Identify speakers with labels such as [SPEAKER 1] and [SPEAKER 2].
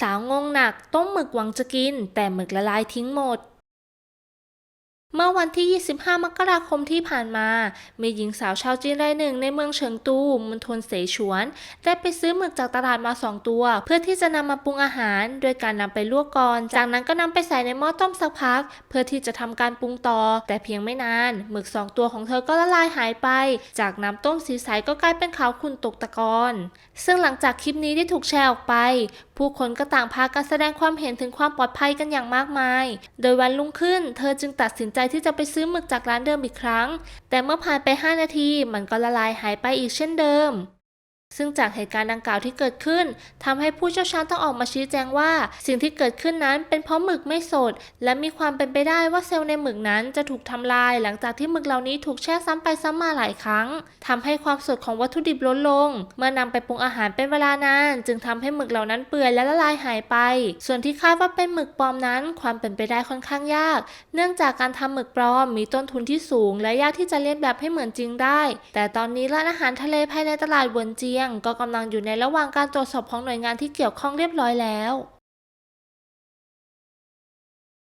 [SPEAKER 1] สาวงงหนักต้มหมึกหวังจะกิน แต่หมึกละลายทิ้งหมด เมื่อวันที่ 25 มกราคมที่ผ่านมา มีหญิงสาวชาวจีนรายหนึ่งในเมืองเฉิงตูมณฑลเสฉวน ได้ไปซื้อหมึกจากตลาดมา 2 ตัว เพื่อที่จะนำมาปรุงอาหาร โดยการนำไปลวกก่อน จากนั้นก็นำไปใส่ในหม้อต้มสักพัก เพื่อที่จะทำการปรุงต่อ แต่เพียงไม่นาน หมึก 2 ตัวของเธอก็ละลายหายไป จากน้ำต้มสีใสก็กลายเป็นขาวขุ่นตกตะกอนซึ่งหลังจากคลิปนี้ได้ถูกแชร์ออกไป ผู้คนก็ต่างพากันแสดงความเห็นถึงความปลอดภัยกันอย่างมากมาย โดยวันรุ่งขึ้น เธอจึงตัดสินใจที่จะไปซื้อหมึกจากร้านเดิมอีกครั้ง แต่เมื่อผ่านไป 5 นาทีมันก็ละลายหายไปอีกเช่นเดิม ซึ่งจากเหตุการณ์ดังกล่าวที่เกิดขึ้นทำให้ผู้เชี่ยวชาญต้องออกมาชี้แจงว่า สิ่งที่เกิดขึ้นนั้นเป็นเพราะหมึกไม่สด และมีความเป็นไปได้ว่าเซลล์ในหมึกนั้นจะถูกทำลาย หลังจากที่หมึกเหล่านี้ถูกแช่ซ้ำไปซ้ำมาหลายครั้งทำให้ความสดของวัตถุดิบลดลง เมื่อนำไปปรุงอาหารเป็นเวลานาน จึงทำให้หมึกเหล่านั้นเปื่อยและละลายหายไป ส่วนที่คาดว่าเป็นหมึกปลอมนั้น ความเป็นไปได้ค่อนข้างยาก เนื่องจากการทำหมึกปลอมมีต้นทุนที่สูง และยากที่จะเลียนแบบให้เหมือนจริงได้ แต่ตอนนี้ร้านอาหารทะเลภายในตลาดเวินเจียง ก็กำลังอยู่ในระหว่างการตรวจสอบของหน่วยงานที่เกี่ยวข้องเรียบร้อยแล้ว